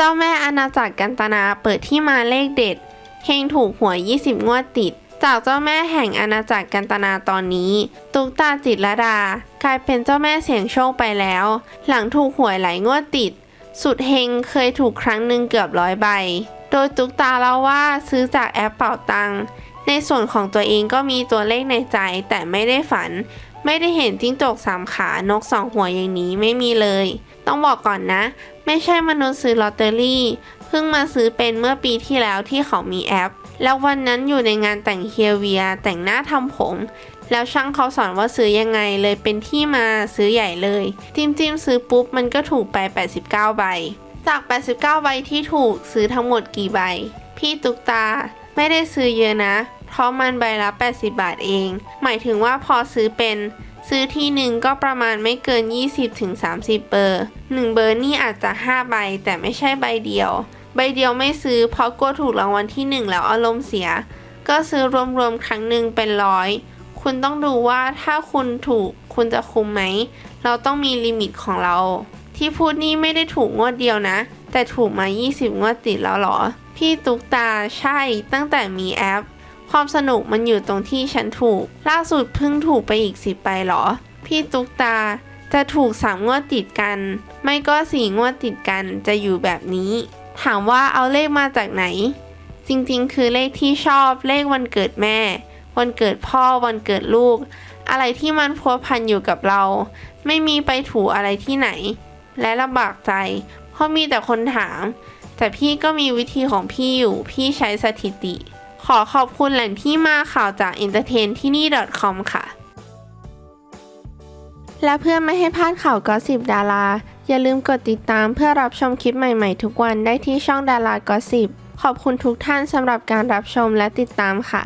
เจ้าแม่อาณาจักรกันตนาเปิดที่มาเลขเด็ดเฮงถูกหวย 20 งวดติด จากเจ้าแม่แห่งอาณาจักรกันตนาตอนนี้ ตุกตาจิตรดา กลายเป็นเจ้าแม่เสียงโชคไปแล้ว หลังถูกหวยหลายงวดติด สุดเฮงเคยถูกครั้งหนึ่งเกือบร้อยใบ โดยตุกตาเล่าว่าซื้อจากแอปเป่าตังในส่วนของตัวเองก็มีตัวเลขในใจแต่ไม่ได้ฝัน ไม่ได้เห็นจิ้งจกสามขานกสองหัวอย่างนี้ไม่มีเลย ต้องบอกก่อนนะ ไม่ใช่มนุษย์ซื้อลอตเตอรี่ เพิ่งมาซื้อเป็นเมื่อปีที่แล้วที่เขามีแอป แล้ววันนั้นอยู่ในงานแต่งเฮียเวีย แต่งหน้าทำผม แล้วช่างเขาสอนว่าซื้อยังไงเลยเป็นที่มาซื้อใหญ่เลย จิ้มจิ้มซื้อปุ๊บมันก็ถูกไป 89 ใบ จาก 89 ใบที่ถูกซื้อทั้งหมดกี่ใบ พี่ตุกตาไม่ได้ซื้อเยอะนะ เพราะมันใบละ 80 บาทเอง หมายถึงว่าพอซื้อเป็น ซื้อที่หนึ่งก็ประมาณไม่เกิน 20-30 เบอร์ 1 เบอร์นี่อาจจะ 5 ใบ แต่ไม่ใช่ใบเดียว ใบเดียวไม่ซื้อเพราะกลัวถูกรางวัลที่ 1 แล้วอารมณ์เสีย ก็ซื้อรวมๆครั้งหนึ่งเป็นร้อย คุณต้องดูว่าถ้าคุณถูกคุณจะคุ้มไหม เราต้องมีลิมิตของเรา ที่พูดนี่ไม่ได้ถูกงวดเดียวนะ แต่ถูกมา 20 งวดติดแล้วเหรอ พี่ตุ๊กตาใช่ตั้งแต่มีแอป ความสนุกมันอยู่ตรงที่ฉันถูก ล่าสุดเพิ่งถูกไปอีกสิบใบหรอ พี่ตุ๊กตาจะถูกสามงวดติดกัน ไม่ก็สี่งวดติดกันจะอยู่แบบนี้ ถามว่าเอาเลขมาจากไหน จริงๆ คือเลขที่ชอบเลขวันเกิดแม่ วันเกิดพ่อวันเกิดลูก อะไรที่มันพัวพันอยู่กับเรา ไม่มีไปถูอะไรที่ไหน และลำบากใจ เพราะมีแต่คนถาม แต่พี่ก็มีวิธีของพี่อยู่พี่ใช้สถิติ ขอขอบคุณแหล่งที่มาข่าวจาก entertain ที่นี่ .com ค่ะ และเพื่อไม่ให้พลาดข่าวกอสิบดารา อย่าลืมกดติดตามเพื่อรับชมคลิปใหม่ๆ ทุกวันได้ที่ช่องดารากอสิบขอบคุณทุกท่านสำหรับการรับชมและติดตามค่ะ